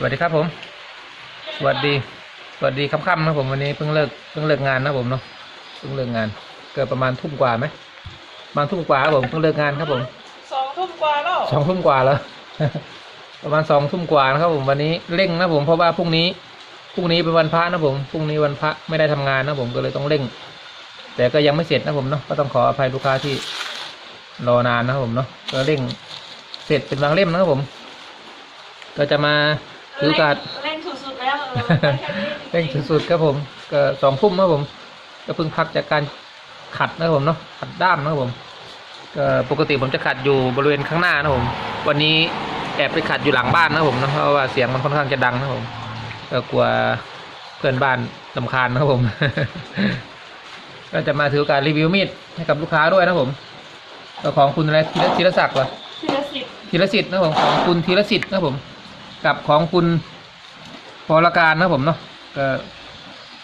สวัสดีครับผม สวัสดี สวัสดีค่ำๆนะผมวันนี้เพิ่งเลิกเพิ่งเลิกงานนะผมเนาะ เพิ่งเลิกงาน เกิดประมาณทุ่มกว่าไหมประมาณทุ่มกว่าครับผมเพิ่งเลิกงานครับผมสองทุ่มกว่าแล้วสองทุ่มกว่าแล้ว ประมาณสองทุ่มกว่านะครับผมวันนี้เร่งนะผมเพราะว่าพรุ่งนี้ พรุ่งนี้เป็นวันพระนะผม พรุ่งนี้วันพระไม่ได้ทำงานนะผมก็เลยต้องเร่ง แต่ก็ยังไม่เสร็จนะผมเนาะ ก็ต้องขออภัยลูกค้าที่รอนานนะครับผมเนาะ ก็เร่งเสร็จเป็นบางเล่มนะครับผม ก็จะมา ถือโอกาส เร่งสุดๆแล้วเออแค่นี้เร่งสุดๆครับผมก็สองทุ่มครับผม ก็เพิ่งพักจากการขัดนะครับผมเนาะขัดด้ามนะครับผมก็ปกติผมจะขัดอยู่บริเวณข้างหน้านะครับผม วันนี้แอบไปขัดอยู่หลังบ้านนะครับผมนะเพราะว่าเสียงมันค่อนข้างจะดังนะครับผมก็กลัวเพื่อนบ้านลำคาญนะครับผม ก็จะมาถือโอกาสรีวิวมีดให้กับลูกค้าด้วยนะครับผมก็ของคุณอะไรธีรธีรศักดิ์เหรอทีละสิบธีรสิทธิ์นะครับผมของคุณธีรสิทธิ์นะครับผม กับของคุณพรการนะผมเนาะก็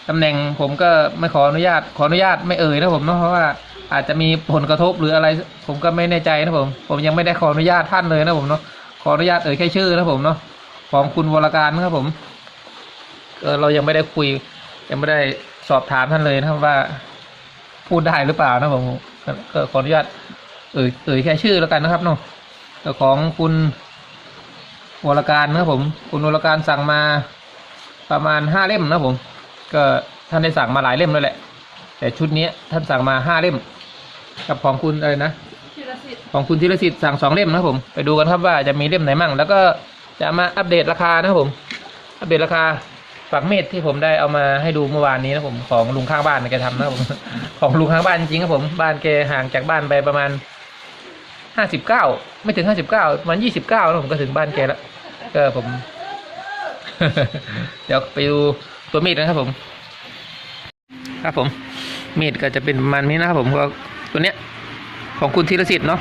ตำแหน่งผมก็ไม่ขออนุญาตขออนุญาตไม่เอ่ยนะผมเนาะเพราะว่าอาจจะมีผลกระทบหรืออะไร ผมก็ไม่แน่ใจนะผม ผมยังไม่ได้ขออนุญาตท่านเลยนะผมเนาะขออนุญาตเอ่ยแค่ชื่อนะผมเนาะของคุณวรการนะครับผมเรายังไม่ได้คุย ยังไม่ได้สอบถามท่านเลยนะครับว่า พูดได้หรือเปล่านะผมก็ขออนุญาตเอ่ยเอ่ยแค่ชื่อแล้วกันนะครับเนาะของคุณ วรการนะครับผม คุณวรการสั่งมาประมาณห้าเล่มนะครับผม ก็ท่านได้สั่งมาหลายเล่มแล้วแหละ แต่ชุดนี้ท่านสั่งมาห้าเล่ม กับของคุณอะไรนะทีละสิบของคุณธีรสิทธิ์สั่งสองเล่มนะครับผม ไปดูกันครับว่าจะมีเล่มไหนมั่ง แล้วก็จะมาอัปเดตราคานะครับผม อัปเดตราคาฝักเม็ดที่ผมได้เอามาให้ดูเมื่อวานนี้นะครับผมของลุงข้างบ้านแกทำนะครับผมของลุงข้างบ้านจริงๆครับผมบ้านแกห่างจากบ้านไปประมาณห้าสิบเก้าไม่ถึงห้าสิบเก้ามันยี่สิบเก้าแล้วผมก็ถึงบ้านแกแล้ว ก็ผม เดี๋ยวไปดูตัวมีดนะครับผม ครับผม มีดก็จะเป็นประมาณนี้นะครับผมก็ตัวเนี้ย ของคุณธีรสิทธิ์เนาะ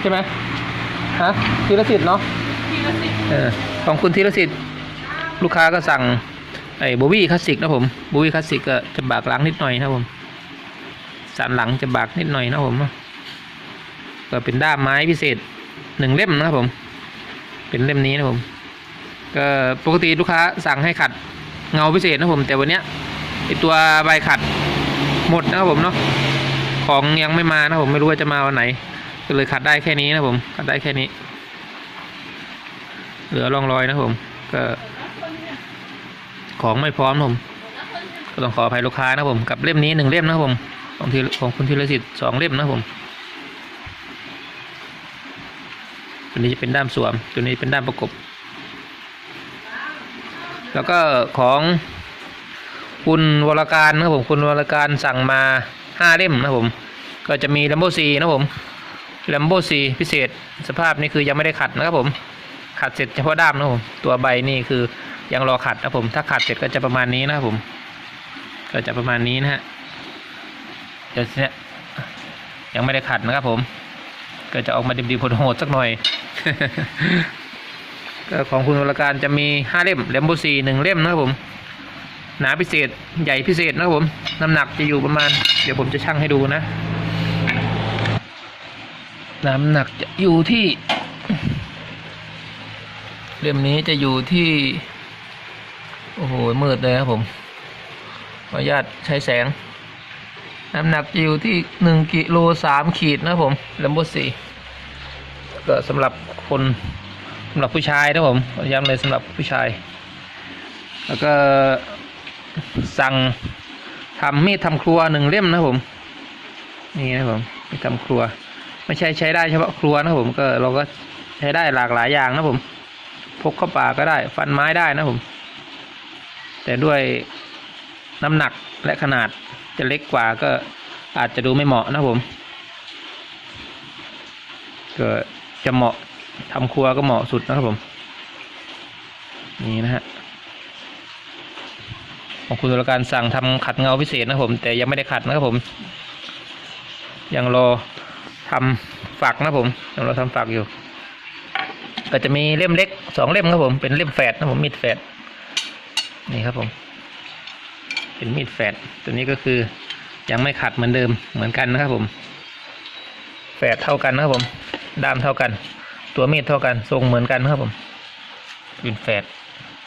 ใช่ไหมฮะธีรสิทธิ์เนาะทีละสิบเออของคุณธีรสิทธิ์ลูกค้าก็สั่งไอ้โบวี่คลาสสิกนะผมโบวี่คลาสสิกก็จะบากหลังนิดหน่อยนะครับผมสันหลังจะบากนิดหน่อยนะครับผมก็เป็นด้ามไม้พิเศษหนึ่งเล่มนะครับผม เป็นเล่มนี้นะผม ก็ปกติลูกค้าสั่งให้ขัดเงาพิเศษนะผมแต่วันเนี้ยไอตัวใบขัดหมดนะครับผมเนาะของยังไม่มานะผมไม่รู้ว่าจะมาวันไหน ก็เลยขัดได้แค่นี้นะผมขัดได้แค่นี้ เหลือร่องรอยนะผม ก็ของไม่พร้อมนะผมก็ต้องขออภัยลูกค้านะผมกับเล่มนี้หนึ่งเล่มนะผมของทีของคุณธีรสิทธิ์สองเล่มนะผมตัวนี้จะเป็นด้ามสวมตัวนี้เป็นด้ามประกบ แล้วก็ของคุณวรการนะครับผมคุณวรการสั่งมาห้าเล่มนะครับผม ก็จะมีลัมโบซีนะครับผมลัมโบซีพิเศษสภาพนี้คือยังไม่ได้ขัดนะครับผม ขัดเสร็จเฉพาะด้ามนะครับผม ตัวใบนี่คือยังรอขัดนะครับผม ถ้าขัดเสร็จก็จะประมาณนี้นะครับผม ก็จะประมาณนี้นะฮะเดี๋ยวเนี่ยยังไม่ได้ขัดนะครับผม ก็จะออกมาดิบๆโหดๆสักหน่อย ของคุณวรการจะมีห้าเล่มเลมโบซีหนึ่งเล่มนะครับผมหนาพิเศษใหญ่พิเศษนะครับผมน้ำหนักจะอยู่ประมาณ เดี๋ยวผมจะชั่งให้ดูนะ น้ำหนักจะอยู่ที่ เล่มนี้จะอยู่ที่ โอ้โหมืดเลยครับผมขออนุญาตใช้แสง น้ำหนักจะอยู่ที่หนึ่งกิโลสามขีดนะครับผมลัมโบสีก็สำหรับคน สำหรับผู้ชายนะผมย้ำเลยสำหรับผู้ชาย แล้วก็สั่งทำมีดทำครัวหนึ่งเล่มนะผมนี่นะผมมีดทำครัว ไม่ใช่ใช้ได้เฉพาะครัวนะผมก็เราก็ใช้ได้หลากหลายอย่างนะผม พกเข้าป่าก็ได้ ฟันไม้ได้นะผม แต่ด้วยน้ำหนักและขนาดจะเล็กกว่าก็อาจจะดูไม่เหมาะนะผมก็จะเหมาะ ทำครัวก็เหมาะสุดนะครับผม นี่นะฮะของคุณตุลการสั่งทำขัดเงาพิเศษนะครับผม แต่ยังไม่ได้ขัดนะครับผม ยังรอทำฝักนะผมยังรอทำฝักอยู่ ก็จะมีเล่มเล็กสองเล่มครับผม เป็นเล่มแฝดนะผมมีดแฝดนี่ครับผม เป็นมีดแฝดตัวนี้ก็คือยังไม่ขัดเหมือนเดิมเหมือนกันนะครับผมแฝดเท่ากันนะครับผมด้ามเท่ากัน ตัวมีดเท่ากัน ทรงเหมือนกันครับผมเป็นแฝด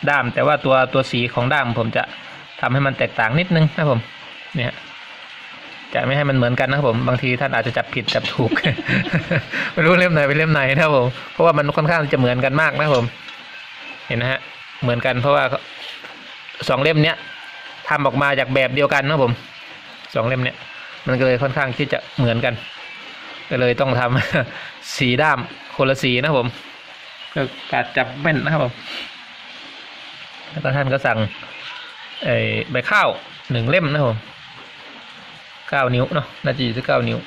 ด้ามแต่ว่าตัวตัวสีของด้ามผมจะทำให้มันแตกต่างนิดนึงนะครับผม เนี่ยจะไม่ให้มันเหมือนกันนะครับผมบางทีท่านอาจจะจับผิดจับถูกไม่รู้เล่มไหนเป็นเล่มไหนนะครับผมเพราะว่ามันค่อนข้างจะเหมือนกันมากนะครับผม เห็นนะฮะเหมือนกันเพราะว่าสองเล่มเนี้ยทำออกมาจากแบบเดียวกันนะครับผมสองเล่มเนี้ยมันก็เลยค่อนข้างที่จะเหมือนกัน ก็เลยต้องทำสีด้ามคนละสีนะครับผมก็การจับแม่นนะครับผมแล้วก็ท่านก็สั่งไอ้ใบข้าวหนึ่งเล่มนะผมเก้านิ้วเนาะนาจะอยู่ที่เก้านิ้ว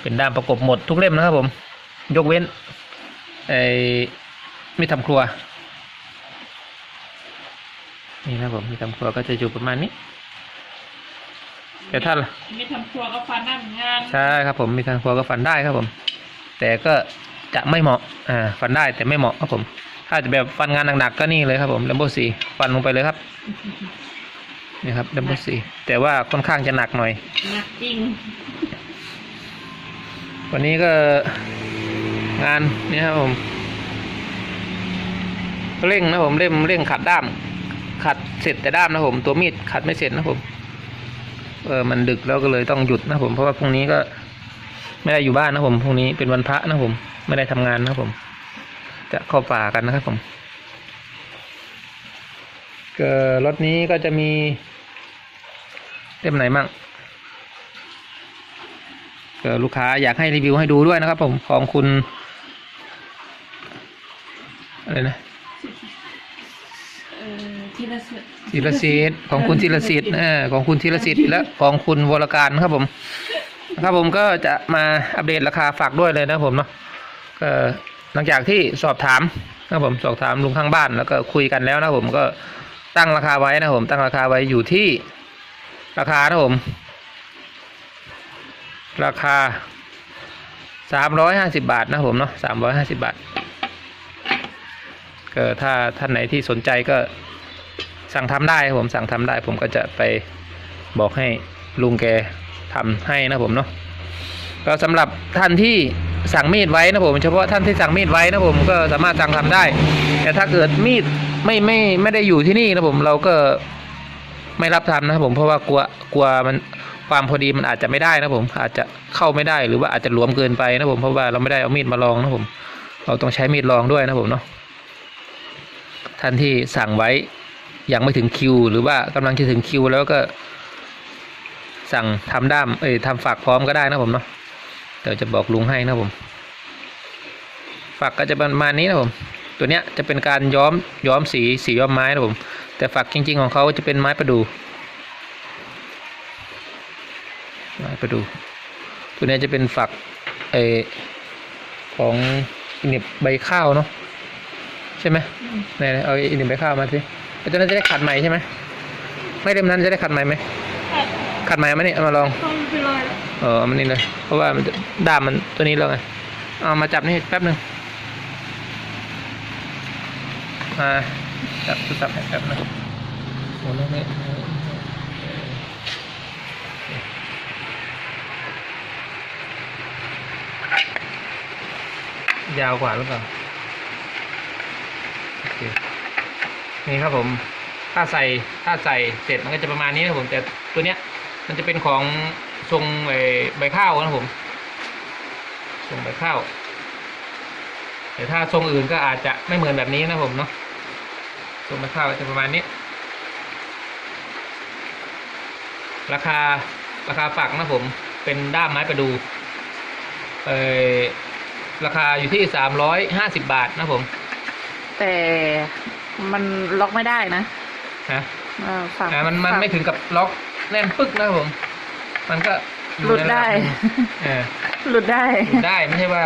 เป็นด้ามประกบหมดทุกเล่มนะครับผม ยกเว้นไอ้มีดทำครัว นี่นะผมมีดทำครัวก็จะอยู่ประมาณนี้ แต่ถ้า มีทำครัวก็ฟันหน้าเหมือนกันใช่ครับผมมีทางครัวก็ฟันได้ครับผม แต่ก็จะไม่เหมาะอ่าฟันได้แต่ไม่เหมาะครับผม ถ้าจะแบบฟันงานหนักๆก็นี่เลยครับผมดัมเบิลซีฟันลงไปเลยครับนี่ครับดัมเบิลซีแต่ว่าค่อนข้างจะหนักหน่อย หนักจริง วันนี้ก็งานนี่ครับผมเร่งนะผมเร่งเร่งขัดด้าม ขัดเสร็จแต่ด้ามนะผม ตัวมีดขัดไม่เสร็จนะผม เออมันดึกแล้วก็เลยต้องหยุดนะผมเพราะว่าพรุ่งนี้ก็ ไม่ได้อยู่บ้านนะผมพรุ่งนี้เป็นวันพระนะผม ไม่ได้ทำงานนะผม จะเข้าป่ากันนะครับผมก็รถนี้ก็จะมีเล่มไหนมั่งก็ลูกค้าอยากให้รีวิวให้ดูด้วยนะครับ ผมของคุณอะไรนะ เออทีละสุดธีรศิษฐ์ของคุณธีรศิษฐ์เออของคุณธีรศิษฐ์และของคุณวรการนะครับผมนะครับผมก็จะมาอัปเดตราคาฝากด้วยเลยนะครับผมเนาะก็หลังจากที่สอบถามนะครับผมสอบถามลุงข้างบ้านแล้วก็คุยกันแล้วนะครับผมก็ตั้งราคาไว้นะครับผมตั้งราคาไว้อยู่ที่ราคานะครับผม ราคาสามร้อยห้าสิบาทนะครับผมเนาะสามร้อยห้าสิบาท ก็ถ้าท่านไหนที่สนใจก็สั่งทำได้ผมสั่งทำได้ ผมก็จะไปบอกให้ลุงแกทำให้นะผมเนาะก็สำหรับท่านที่สั่งมีดไว้นะผมเฉพาะท่านที่สั่งมีดไว้นะผมก็สามารถสั่งทำได้ แต่ถ้าเกิดมีดไม่ไม่ไม่ได้อยู่ที่นี่นะผมเราก็ไม่รับทำนะผมเพราะว่ากลัวกลัวมันความพอดีมันอาจจะไม่ได้นะผม อาจจะเข้าไม่ได้หรือว่าอาจจะหลวมเกินไปนะผมเพราะว่าเราไม่ได้เอามีดมาลองนะผม เราต้องใช้มีดลองด้วยนะผมเนาะ ท่านที่สั่งไว้ยังไม่ถึงคิว หรือว่ากำลังจะถึงคิว แล้วก็สั่งทำด้ามเอ้ยทำฝากพร้อมก็ได้นะผมเนาะเดี๋ยวจะบอกลุงให้นะผมฝักก็จะประมาณนี้นะผม ตัวเนี้ยจะเป็นการย้อมย้อมสีสีย้อมไม้นะผม แต่ฝักจริง ๆ ของเขาจะเป็นไม้ประดู่ไม้ประดู่ตัวเนี้ยจะเป็นฝักเออของอินิบใบข้าวเนาะ ใช่ไหมไหนๆเอาอินิบใบข้าวมาสิแล้วตัวนั้นจะได้ขัดใหม่ใช่ไหมไม่เล่มนั้นจะได้ขัดใหม่ไหมขัดขัดใหม่เอามานี่เอามาลอง ต้องไปลอยแล้วเออเอามันนี่เลย เพราะว่ามันจะด้ามมันตัวนี้แล้วไง เอามาจับนี่แป๊บหนึ่งมาจับโทรศัพท์ให้แป๊บหนึงโอ้โหนี่ยาวกว่าหรือเปล่าโอเค นี่ครับผมถ้าใส่ถ้าใส่เสร็จมันก็จะประมาณนี้นะผมแต่ตัวเนี้ยมันจะเป็นของทรงไอ้ใบข้าวนะผมทรงใบข้าวแต่ถ้าทรงอื่นก็อาจจะไม่เหมือนแบบนี้นะผมเนาะทรงใบข้าวจะประมาณนี้ ราคาราคาฝักนะผมเป็นด้ามไม้ประดูเออราคาอยู่ที่สามร้อยห้าสิบบาทนะผม แต่ มันล็อกไม่ได้นะฮะเออฝากอ่ามันมันฝากไม่ถึงกับล็อกแน่นปึ๊กนะครับผม มันก็อยู่หลุดในระได้ บหนึ่งเออ หลุดได้หลุดได้ไม่ใช่ว่า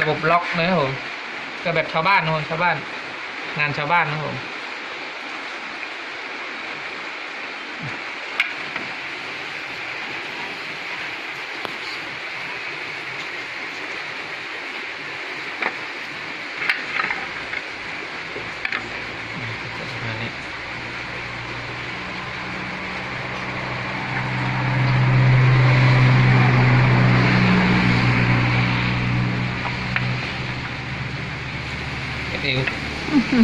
ระบบล็อกนะครับผมก็แบบชาวบ้านนะครับชาวบ้าน งานชาวบ้านนะครับผม เอว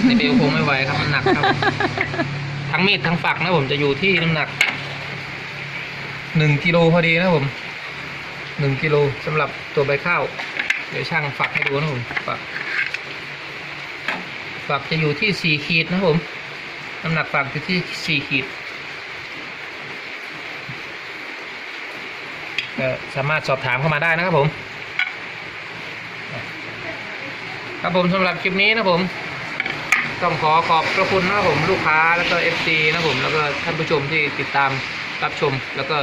ในเบลคงไม่ไหวครับมันหนักครับ ทั้งมีดทั้งฝักนะผมจะอยู่ที่น้ำหนักหนึ่งกิโลพอดีนะผมหนึ่งกิโลสำหรับตัวใบข้าว เดี๋ยวช่างฝักให้ดูนะผมฝัก ฝักจะอยู่ที่สี่ขีดนะครับผมน้ำหนักฝักอยู่ที่สี่ขีดก็สามารถสอบถามเข้ามาได้นะครับผม ครับผมสำหรับคลิปนี้นะผม ต้องขอขอบพระคุณนะครับผมลูกค้าแล้วก็ FC นะครับผมแล้วก็ท่านผู้ชมที่ติดตามรับชม แล้วก็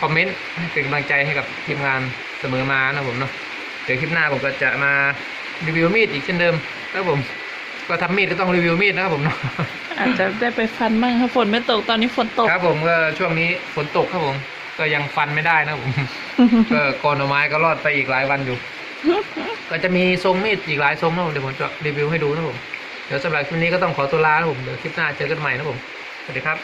คอมเมนต์ให้เป็นกำลังใจให้กับทีมงานเสมอมานะครับผมเนาะเดี๋ยวคลิปหน้าผมก็จะมารีวิวมีดอีกเช่นเดิมนะครับผม ก็ทำมีดก็ต้องรีวิวมีดนะครับผมเนาะอาจจะได้ไปฟันบ้างถ้าฝนไม่ตกตอนนี้ฝนตกครับผมก็ช่วงนี้ฝนตกครับผม ก็ยังฟันไม่ได้นะครับผมก็กรหน่อไม้ก็รอดไปอีกหลายวันอยู่ ก็จะมีทรงมีดอีกหลายทรงนะผมเดี๋ยวผมจะรีวิวให้ดูนะผมเดี๋ยวสำหรับคลิปนี้ก็ต้องขอตัวลานะครับผมเดี๋ยวคลิปหน้าเจอกันใหม่นะผมสวัสดีครับ